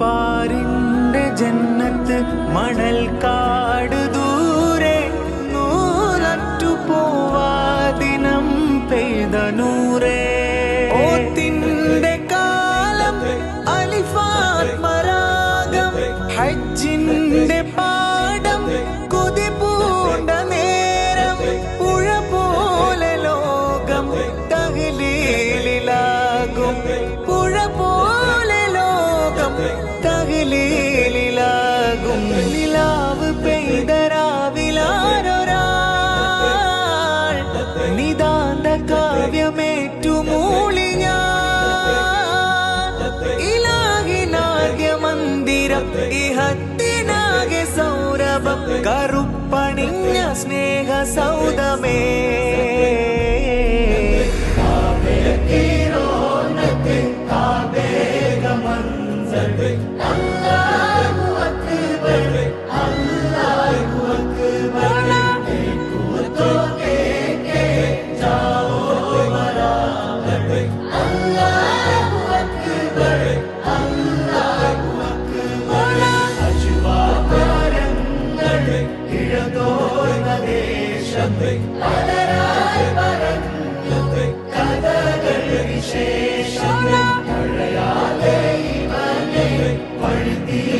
പാരിന്റെ ജന്നത്ത് മണൽ കാട് ദൂരെ നൂററ്റു പോവാദിനം പെയ്ത നൂറേ. ഓത്തിന്റെ കാലം അലിഫാത്മരാഗം ഹജ്ജിന്റെ മന്ദിരം ഇഹത്തിനാകെ സൗരഭം. കറുപ്പണിഞ്ഞ സ്നേഹ സൗദമേ. വിട്ടോർന്ന ദേശത്ത് പലരായി പറന്നത് കഥകൾ വിശേഷം കഴിയാതെ വഴുതിയ